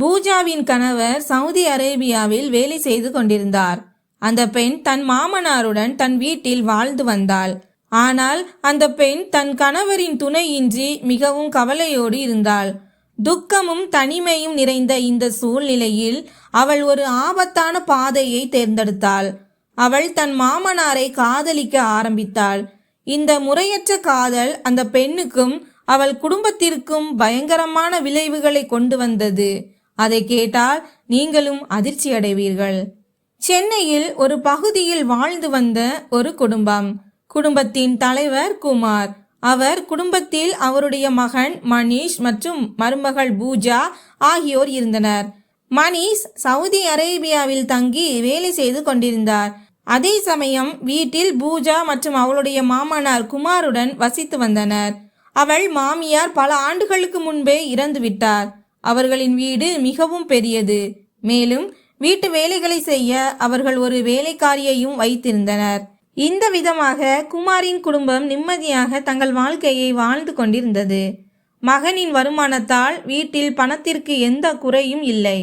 பூஜாவின் கணவர் சவுதி அரேபியாவில் வேலை செய்து கொண்டிருந்தார். அந்த பெண் தன் மாமனாருடன் தன் வீட்டில் வாழ்ந்து வந்தாள். ஆனால் அந்த பெண் தன் கணவரின் துணையின்றி மிகவும் கவலையோடு இருந்தாள். துக்கமும் தனிமையும் நிறைந்த இந்த சூழ்நிலையில் அவள் ஒரு ஆபத்தான பாதையை தேர்ந்தெடுத்தாள். அவள் தன் மாமனாரை காதலிக்க ஆரம்பித்தாள். இந்த முறையற்ற காதல் அந்த பெண்ணுக்கும் அவள் குடும்பத்திற்கும் பயங்கரமான விளைவுகளை கொண்டு வந்தது. அதை கேட்டால் நீங்களும் அதிர்ச்சி அடைவீர்கள். சென்னையில் ஒரு பகுதியில் வாழ்ந்து வந்த ஒரு குடும்பம். குடும்பத்தின் தலைவர் குமார். அவர் குடும்பத்தில் அவருடைய மகன் மணீஷ் மற்றும் மருமகள் பூஜா ஆகியோர் இருந்தனர். மணீஷ் சவுதி அரேபியாவில் தங்கி வேலை செய்து கொண்டிருந்தார். அதே சமயம் வீட்டில் பூஜா மற்றும் அவளுடைய மாமனார் குமாருடன் வசித்து வந்தனர். அவள் மாமியார் பல ஆண்டுகளுக்கு முன்பே இறந்து விட்டார் அவர்களின் வீடு மிகவும் பெரியது. மேலும் வீட்டு வேலைகளை செய்ய அவர்கள் ஒரு வேலைக்காரியையும் வைத்திருந்தனர். இந்த விதமாக குமாரின் குடும்பம் நிம்மதியாக தங்கள் வாழ்க்கையை வாழ்ந்து கொண்டிருந்தது. மகனின் வருமானத்தால் வீட்டில் பணத்திற்கு எந்த குறையும் இல்லை.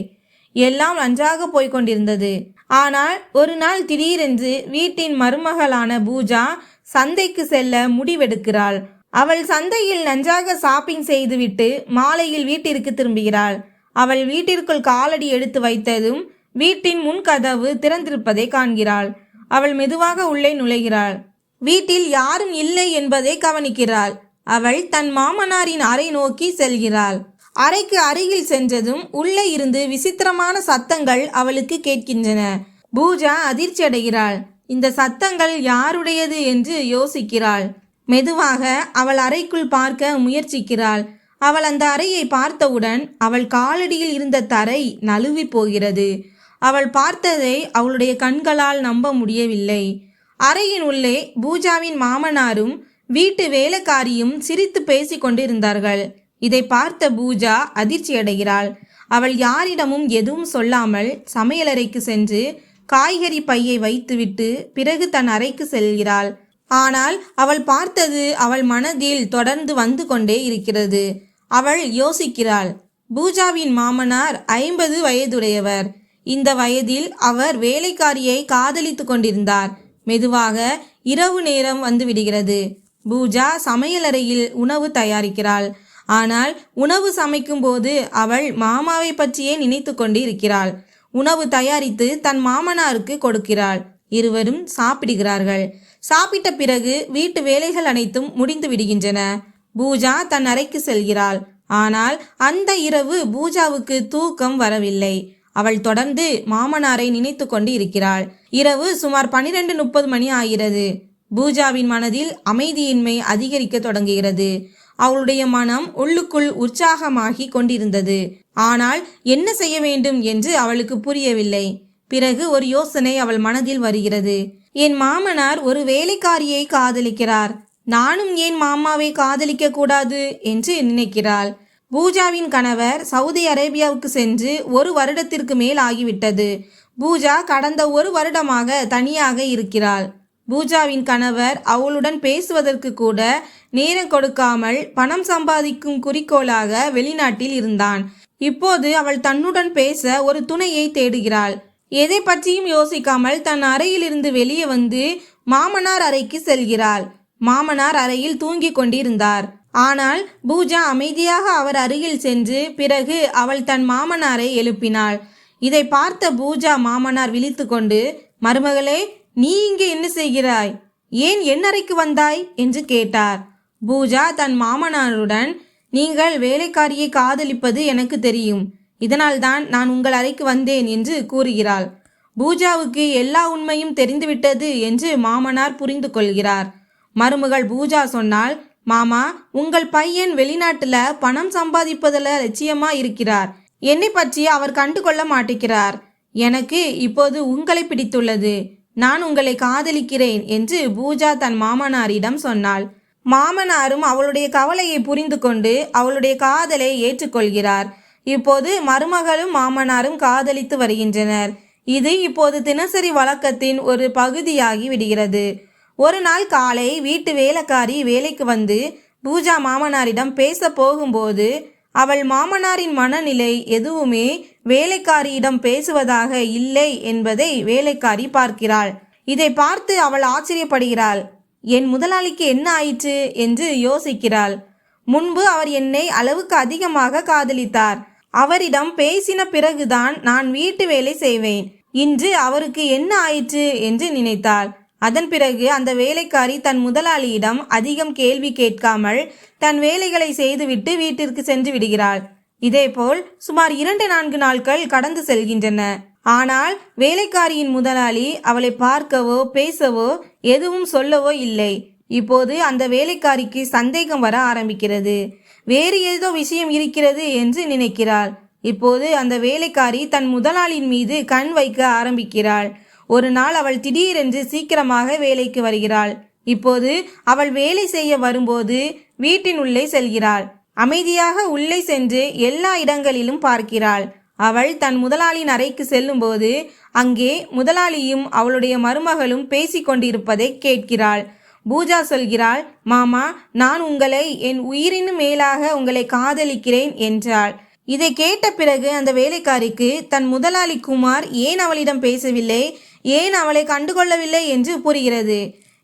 எல்லாம் நன்றாக போய்கொண்டிருந்தது ஆனால் ஒரு நாள் திடீரென்று வீட்டின் மருமகளான பூஜா சந்தைக்கு செல்ல முடிவெடுக்கிறாள். அவள் சந்தையில் நன்றாக ஷாப்பிங் செய்துவிட்டு மாலையில் வீட்டிற்கு திரும்புகிறாள். அவள் வீட்டிற்குள் காலடி எடுத்து வைத்ததும் வீட்டின் முன் கதவு திறந்திருப்பதை காண்கிறாள். அவள் மெதுவாக உள்ளே நுழைகிறாள். வீட்டில் யாரும் இல்லை என்பதை கவனிக்கிறாள். அவள் தன் மாமனாரின் அறை நோக்கி செல்கிறாள். அறைக்கு அருகில் சென்றதும் உள்ளே இருந்து விசித்திரமான சத்தங்கள் அவளுக்கு கேட்கின்றன. பூஜா அதிர்ச்சி அடைகிறாள் இந்த சத்தங்கள் யாருடையது என்று யோசிக்கிறாள். மெதுவாக அவள் அறைக்குள் பார்க்க முயற்சிக்கிறாள். அவள் அந்த அறையை பார்த்தவுடன் அவள் காலடியில் இருந்த தரை நழுவி போகிறது. அவள் பார்த்ததை அவளுடைய கண்களால் நம்ப முடியவில்லை. அறையின் உள்ளே பூஜாவின் மாமனாரும் வீட்டு வேலைக்காரியும் சிரித்து பேசிக் கொண்டிருந்தார்கள். இதை பார்த்த பூஜா அதிர்ச்சியடைகிறாள் அவள் யாரிடமும் எதுவும் சொல்லாமல் சமையலறைக்கு சென்று காய்கறி பையை வைத்துவிட்டு பிறகு தன் அறைக்கு செல்கிறாள். ஆனால் அவள் பார்த்தது அவள் மனதில் தொடர்ந்து வந்து கொண்டே இருக்கிறது. அவள் யோசிக்கிறாள் பூஜாவின் மாமனார் ஐம்பது வயதுடையவர். இந்த வயதில் அவர் வேலைக்காரியை காதலித்து கொண்டிருந்தார். மெதுவாக இரவு நேரம் வந்து விடுகிறது. பூஜா சமையலறையில் உணவு தயாரிக்கிறாள். ஆனால் உணவு சமைக்கும் போது அவள் மாமாவை பற்றியே நினைத்து கொண்டு இருக்கிறாள். உணவு தயாரித்து தன் மாமனாருக்கு கொடுக்கிறாள். இருவரும் சாப்பிடுகிறார்கள். சாப்பிட்ட பிறகு வீட்டு வேலைகள் அனைத்தும் முடிந்து விடுகின்றன. பூஜா தன் அறைக்கு செல்கிறாள். ஆனால் அந்த இரவு பூஜாவுக்கு தூக்கம் வரவில்லை. அவள் தொடர்ந்து மாமனாரை நினைத்து கொண்டு இருக்கிறாள். இரவு சுமார் பனிரெண்டு முப்பது மணி ஆகிறது. பூஜாவின் மனதில் அமைதியின்மை அதிகரிக்க தொடங்குகிறது. அவளுடைய மனம் உள்ளுக்குள் உற்சாகமாகி கொண்டிருந்தது. ஆனால் என்ன செய்ய வேண்டும் என்று அவளுக்கு புரியவில்லை. பிறகு ஒரு யோசனை அவள் மனதில் வருகிறது. என் மாமனார் ஒரு வேலைக்காரியை காதலிக்கிறார். நானும் ஏன் மாமாவை காதலிக்க கூடாது என்று நினைக்கிறாள். பூஜாவின் கணவர் சவுதி அரேபியாவுக்கு சென்று ஒரு வருடத்திற்கு மேல் ஆகிவிட்டது. பூஜா கடந்த ஒரு வருடமாக தனியாக இருக்கிறாள். பூஜாவின் கணவர் அவளுடன் பேசுவதற்கு கூட நேரம் கொடுக்காமல் பணம் சம்பாதிக்கும் குறிக்கோளாக வெளிநாட்டில் இருந்தான். இப்போது அவள் தன்னுடன் பேச ஒரு துணையை தேடுகிறாள். எதை பற்றியும் யோசிக்காமல் தன் அறையிலிருந்து வெளியே வந்து மாமனார் அறைக்கு செல்கிறாள். மாமனார் அறையில் தூங்கிக் கொண்டிருந்தார். ஆனால் பூஜா அமைதியாக அவர் அருகில் சென்று பிறகு அவள் தன் மாமனாரை எழுப்பினாள். இதை பார்த்த பூஜா மாமனார் விழித்துக்கொண்டு மருமகளே நீ இங்கே என்ன செய்கிறாய்? ஏன் என் அறைக்கு வந்தாய்? என்று கேட்டார். பூஜா தன் மாமனாருடன் நீங்கள் வேலைக்காரியை காதலிப்பது எனக்கு தெரியும். இதனால்தான் நான் உங்கள் அறைக்கு வந்தேன் என்று கூறுகிறாள். பூஜாவுக்கு எல்லா உண்மையும் தெரிந்துவிட்டது என்று மாமனார் புரிந்து கொள்கிறார். மருமகள் பூஜா சொன்னால் மாமா உங்கள் பையன் வெளிநாட்டுல பணம் சம்பாதிப்பதில் லட்சியமா இருக்கிறார். என்னை பற்றி அவர் கண்டு கொள்ள மாட்டேங்கிறார். எனக்கு இப்போது உங்களை பிடித்துள்ளது. நான் உங்களை காதலிக்கிறேன் என்று பூஜா தன் மாமனாரிடம் சொன்னாள். மாமனாரும் அவளுடைய கவலையை புரிந்து கொண்டு அவளுடைய காதலை ஏற்றுக்கொள்கிறார். இப்போது மருமகளும் மாமனாரும் காதலித்து வருகின்றனர். இது இப்போது தினசரி வழக்கத்தின் ஒரு பகுதியாகி விடுகிறது. ஒரு நாள் காலை வீட்டு வேலைக்காரி வேலைக்கு வந்து பூஜா மாமனாரிடம் பேச போகும்போது அவள் மாமனாரின் மனநிலை எதுவுமே வேலைக்காரியிடம் பேசுவதாக இல்லை என்பதை வேலைக்காரி பார்க்கிறாள். இதை பார்த்து அவள் ஆச்சரியப்படுகிறாள். என் முதலாளிக்கு என்ன ஆயிற்று? என்று யோசிக்கிறாள். முன்பு அவர் என்னை அளவுக்கு அதிகமாக காதலித்தார். அவரிடம் பேசின பிறகுதான் நான் வீட்டு வேலை செய்வேன். இன்று அவருக்கு என்ன ஆயிற்று? என்று நினைத்தாள். அதன் பிறகு அந்த வேலைக்காரி தன் முதலாளியிடம் அதிகம் கேள்வி கேட்காமல் தன் வேலைகளை செய்துவிட்டு வீட்டிற்கு சென்று விடுகிறாள். இதேபோல் சுமார் இரண்டு நான்கு நாட்கள் கடந்து செல்கின்றன. ஆனால் வேலைக்காரியின் முதலாளி அவளை பார்க்கவோ பேசவோ எதுவும் சொல்லவோ இல்லை. இப்போது அந்த வேலைக்காரிக்கு சந்தேகம் வர ஆரம்பிக்கிறது. வேறு ஏதோ விஷயம் இருக்கிறது என்று நினைக்கிறாள். இப்போது அந்த வேலைக்காரி தன் முதலாளியின் மீது கண் வைக்க ஆரம்பிக்கிறாள். ஒரு நாள் அவள் திடீரென்று சீக்கிரமாக வேலைக்கு வருகிறாள். இப்போது அவள் வேலை செய்ய வரும்போது வீட்டின் உள்ளே செல்கிறாள். அமைதியாக உள்ளே சென்று எல்லா இடங்களிலும் பார்க்கிறாள். அவள் தன் முதலாளியின் அறைக்கு செல்லும்போது அங்கே முதலாளியும் அவளுடைய மருமகளும் பேசிக்கொண்டிருப்பதை கேட்கிறாள். பூஜா சொல்கிறாள் மாமா நான் உங்களை என் உயிரினும் மேலாக உங்களை காதலிக்கிறேன் என்றாள். இதை கேட்ட பிறகு அந்த வேலைக்காரிக்கு தன் முதலாளி குமார் ஏன் அவளிடம் பேசவில்லை? ஏன் அவளை கண்டுகொள்ளவில்லை? என்று புரிகிறது.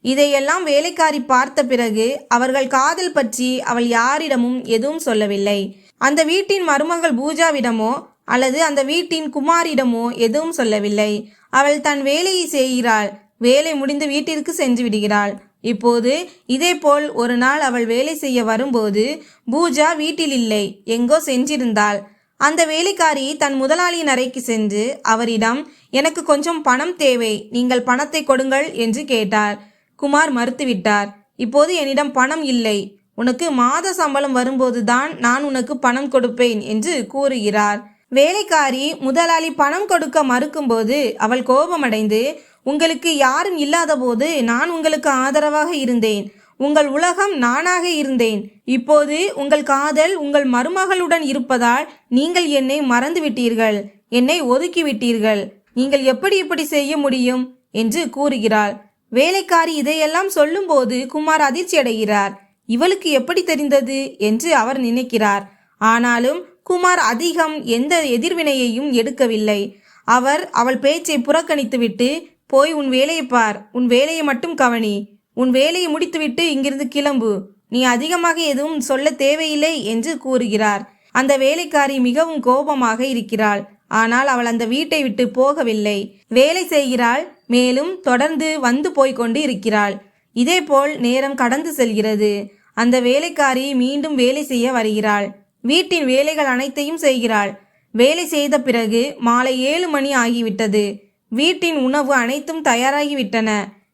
இதையெல்லாம் வேலைக்காரி பார்த்த பிறகு அவர்கள் காதல் பற்றி அவள் யாரிடமும் எதுவும் சொல்லவில்லை. அந்த வீட்டின் மருமகள் பூஜாவிடமோ அல்லது அந்த வீட்டின் குமாரிடமோ எதுவும் சொல்லவில்லை. அவள் தன் வேலையை செய்கிறாள். வேலை முடிந்து வீட்டிற்கு சென்று விடுகிறாள். இப்போது இதேபோல் ஒரு நாள் அவள் வேலை செய்ய வரும்போது பூஜா வீட்டில் இல்லை எங்கோ சென்றிருந்தாள். அந்த வேலைக்காரி தன் முதலாளியின் அறைக்கு சென்று அவரிடம் எனக்கு கொஞ்சம் பணம் தேவை நீங்கள் பணத்தை கொடுங்கள் என்று கேட்டார். குமார் மறுத்துவிட்டார். இப்போது என்னிடம் பணம் இல்லை. உனக்கு மாத சம்பளம் வரும்போதுதான் நான் உனக்கு பணம் கொடுப்பேன் என்று கூறுகிறார். வேலைக்காரி முதலாளி பணம் கொடுக்க மறுக்கும்போது அவள் கோபமடைந்து உங்களுக்கு யாரும் இல்லாதபோது நான் உங்களுக்கு ஆதரவாக இருந்தேன். உங்கள் உலகம் நானாக இருந்தேன். இப்போது உங்கள் காதல் உங்கள் மருமகளுடன் இருப்பதால் நீங்கள் என்னை மறந்து விட்டீர்கள் என்னை ஒதுக்கி விட்டீர்கள் நீங்கள் எப்படி இப்படி செய்ய முடியும்? என்று கூறுகிறாள். வேலைக்காரி இதையெல்லாம் சொல்லும்போது குமார் அதிர்ச்சி அடைகிறார் இவளுக்கு எப்படி தெரிந்தது? என்று அவர் நினைக்கிறார். ஆனாலும் குமார் அதிகம் எந்த எதிர்வினையையும் எடுக்கவில்லை. அவர் அவள் பேச்சை புறக்கணித்துவிட்டு போய் உன் வேலையை பார் உன் வேலையை மட்டும் கவனி உன் வேலையை முடித்துவிட்டு இங்கிருந்து கிளம்பு நீ அதிகமாக எதுவும் சொல்ல தேவையில்லை என்று கூறுகிறார். அந்த வேலைக்காரி மிகவும் கோபமாக இருக்கிறாள். ஆனால் அவள் அந்த வீட்டை விட்டு போகவில்லை. வேலை செய்கிறாள் மேலும் தொடர்ந்து வந்து போய்கொண்டு இருக்கிறாள். இதேபோல் நேரம் கடந்து செல்கிறது. அந்த வேலைக்காரி மீண்டும் வேலை செய்ய வருகிறாள். வீட்டின் வேலைகள் அனைத்தையும் செய்கிறாள். வேலை செய்த பிறகு மாலை ஏழு மணி ஆகிவிட்டது. வீட்டின் உணவு அனைத்தும் தயாராகிவிட்டன.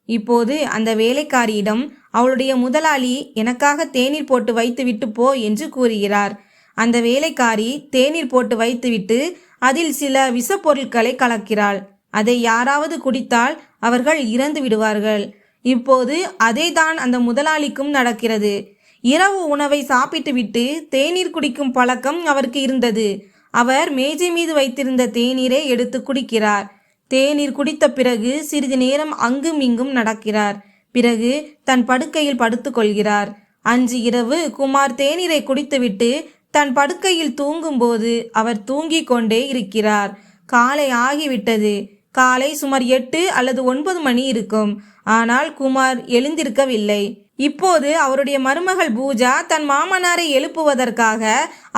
இப்போது அந்த வேலைக்காரியிடம் அவளுடைய முதலாளி எனக்காக தேநீர் போட்டு வைத்துவிட்டு போ என்று கூறுகிறார். அந்த வேலைக்காரி தேநீர் போட்டு வைத்துவிட்டு அதில் சில விஷப்பொருட்களை கலக்கிறாள். அதை யாராவது குடித்தால் அவர்கள் இறந்து விடுவார்கள். இப்போது அதேதான் அந்த முதலாளிக்கும் நடக்கிறது. இரவு உணவை சாப்பிட்டுவிட்டு தேநீர் குடிக்கும் பழக்கம் அவருக்கு இருந்தது. அவர் மேஜை மீது வைத்திருந்த தேநீரை எடுத்து குடிக்கிறார். தேநீர் குடித்த பிறகு சிறிது நேரம் அங்கும் இங்கும் நடக்கிறார். பிறகு தன் படுக்கையில் படுத்துக்கொள்கிறார் அன்று இரவு குமார் தேநீரை குடித்துவிட்டு தன் படுக்கையில் தூங்கும்போது அவர் தூங்கிக் கொண்டே இருக்கிறார். காலை ஆகிவிட்டது. காலை சுமார் எட்டு அல்லது ஒன்பது மணி இருக்கும். ஆனால் குமார் எழுந்திருக்கவில்லை. இப்போது அவருடைய மருமகள் பூஜா தன் மாமனாரை எழுப்புவதற்காக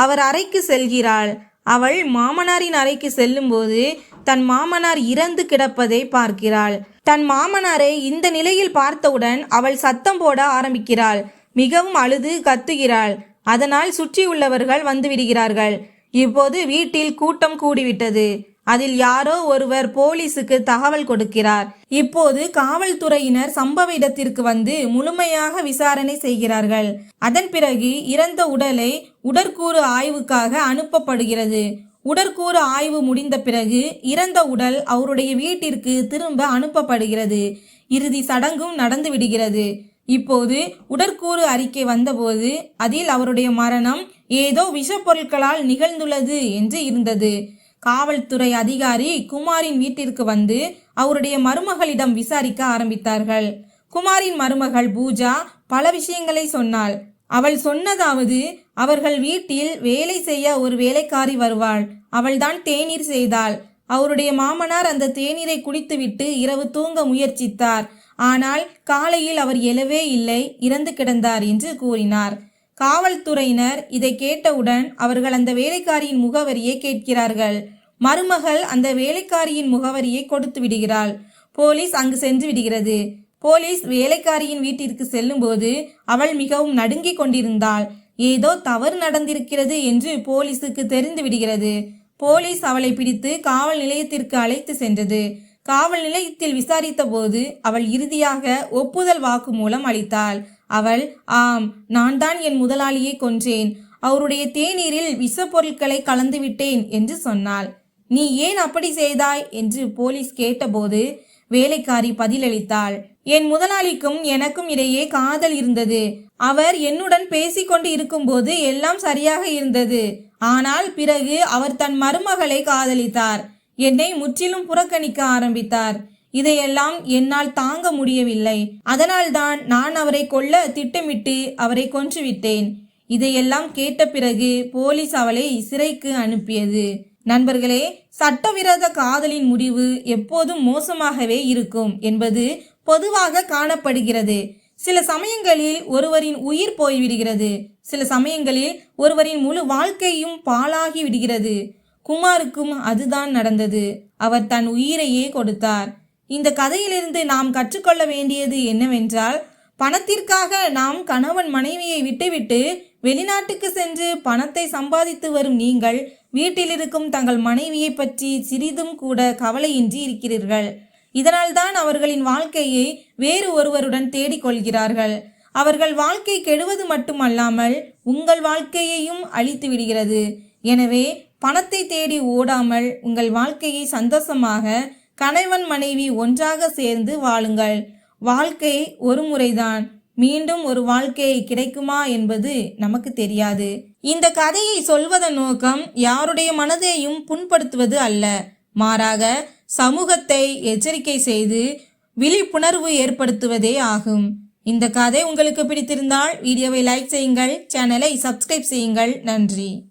அவர் அறைக்கு செல்கிறாள். அவள் மாமனாரின் அறைக்கு செல்லும்போது தன் மாமனார் இறந்து கிடப்பதை பார்க்கிறாள். தன் மாமனாரை இந்த நிலையில் பார்த்தவுடன் அவள் சத்தம் போட ஆரம்பிக்கிறாள். மிகவும் அழுது கத்துகிறாள். அதனால் சுற்றியுள்ளவர்கள் வந்துவிடுகிறார்கள் இப்போது வீட்டில் கூட்டம் கூடிவிட்டது. அதில் யாரோ ஒருவர் போலீசுக்கு தகவல் கொடுக்கிறார். இப்போது காவல்துறையினர் சம்பவ இடத்திற்கு வந்து முழுமையாக விசாரணை செய்கிறார்கள். அதன் பிறகு இறந்த உடலை உடற்கூறு ஆய்வுக்காக அனுப்பப்படுகிறது. உடற்கூறு ஆய்வு முடிந்த பிறகு இறந்த உடல் அவருடைய வீட்டிற்கு திரும்ப அனுப்பப்படுகிறது. இறுதி சடங்கும் நடந்து விடுகிறது. இப்போது உடற்கூறு அறிக்கை வந்தபோது அதில் அவருடைய மரணம் ஏதோ விஷப்பொருட்களால் நிகழ்ந்துள்ளது என்று இருந்தது. காவல்துறை அதிகாரி குமாரின் வீட்டிற்கு வந்து அவருடைய மருமகளிடம் விசாரிக்க ஆரம்பித்தார்கள். குமாரின் மருமகள் பூஜா பல விஷயங்களை சொன்னாள். அவள் சொன்னதாவது அவர்கள் வீட்டில் வேலை செய்ய ஒரு வேலைக்காரி வருவாள். அவள்தான் தேநீர் செய்தாள். அவருடைய மாமனார் அந்த தேநீரை குடித்துவிட்டு இரவு தூங்க முயற்சித்தார். ஆனால் காலையில் அவர் எழவே இல்லை இறந்து கிடந்தார் என்று கூறினார். காவல்துறையினர் இதை கேட்டவுடன் அவர்கள் அந்த வேலைக்காரியின் முகவரியை கேட்கிறார்கள். மருமகள் அந்த வேலைக்காரியின் முகவரியை கொடுத்து விடுகிறாள். போலீஸ் அங்கு சென்று விடுகிறது. போலீஸ் வேலைக்காரியின் வீட்டிற்கு செல்லும்போது அவள் மிகவும் நடுங்கிக் கொண்டிருந்தாள். ஏதோ தவறு நடந்திருக்கிறது என்று போலீசுக்கு தெரிந்து விடுகிறது. போலீஸ் அவளை பிடித்து காவல் நிலையத்திற்கு அழைத்து சென்றது. காவல் நிலையத்தில் விசாரித்த போது அவள் இறுதியாக ஒப்புதல் வாக்குமூலம் அளித்தாள். அவள் ஆம் நான் தான் என் முதலாளியை கொன்றேன். அவருடைய தேநீரில் விஷப்பொருட்களை கலந்துவிட்டேன் என்று சொன்னாள். நீ ஏன் அப்படி செய்தாய்? என்று போலீஸ் கேட்டபோது வேலைக்காரி பதிலளித்தாள். என் முதலாளிக்கும் எனக்கும் இடையே காதல் இருந்தது. அவர் என்னுடன் பேசிக்கொண்டு இருக்கும்போது எல்லாம் சரியாக இருந்தது. ஆனால் பிறகு அவர் தன் மருமகளை காதலித்தார். என்னை முற்றிலும் புறக்கணிக்க ஆரம்பித்தார். இதையெல்லாம் என்னால் தாங்க முடியவில்லை. அதனால்தான் நான் அவரை கொல்ல திட்டமிட்டு அவரை கொன்றுவிட்டேன். இதையெல்லாம் கேட்ட பிறகு போலீஸ் அவளை சிறைக்கு அனுப்பியது. நண்பர்களே சட்டவிரோத காதலின் முடிவு எப்போதும் மோசமாகவே இருக்கும் என்பது பொதுவாக காணப்படுகிறது. சில சமயங்களில் ஒருவரின் உயிர் போய்விடுகிறது. சில சமயங்களில் ஒருவரின் முழு வாழ்க்கையும் பாழாகி விடுகிறது. குமாருக்கும் அதுதான் நடந்தது. அவர் தன் உயிரையே கொடுத்தார். இந்த கதையிலிருந்து நாம் கற்றுக்கொள்ள வேண்டியது என்னவென்றால் பணத்திற்காக நாம் கணவன் மனைவியை விட்டுவிட்டு வெளிநாட்டுக்கு சென்று பணத்தை சம்பாதித்து வரும் நீங்கள் வீட்டில் இருக்கும் தங்கள் மனைவியை பற்றி சிறிதும் கூட கவலையின்றி இருக்கிறீர்கள். இதனால்தான் அவர்களின் வாழ்க்கையை வேறு ஒருவருடன் தேடிக்கொள்கிறார்கள் அவர்கள் வாழ்க்கை கெடுவது மட்டுமல்லாமல் உங்கள் வாழ்க்கையையும் அழித்து விடுகிறது. எனவே பணத்தை தேடி ஓடாமல் உங்கள் வாழ்க்கையை சந்தோஷமாக கணவன் மனைவி ஒன்றாக சேர்ந்து வாழுங்கள். வாழ்க்கை ஒரு முறைதான். மீண்டும் ஒரு வாழ்க்கை கிடைக்குமா என்பது நமக்கு தெரியாது. இந்த கதையை சொல்வதன் நோக்கம் யாருடைய மனதையும் புண்படுத்துவது அல்ல. மாறாக சமூகத்தை எச்சரிக்கை செய்து விழிப்புணர்வு ஏற்படுத்துவதே ஆகும். இந்த கதை உங்களுக்கு பிடித்திருந்தால் வீடியோவை லைக் செய்யுங்கள் சேனலை சப்ஸ்கிரைப் செய்யுங்கள். நன்றி.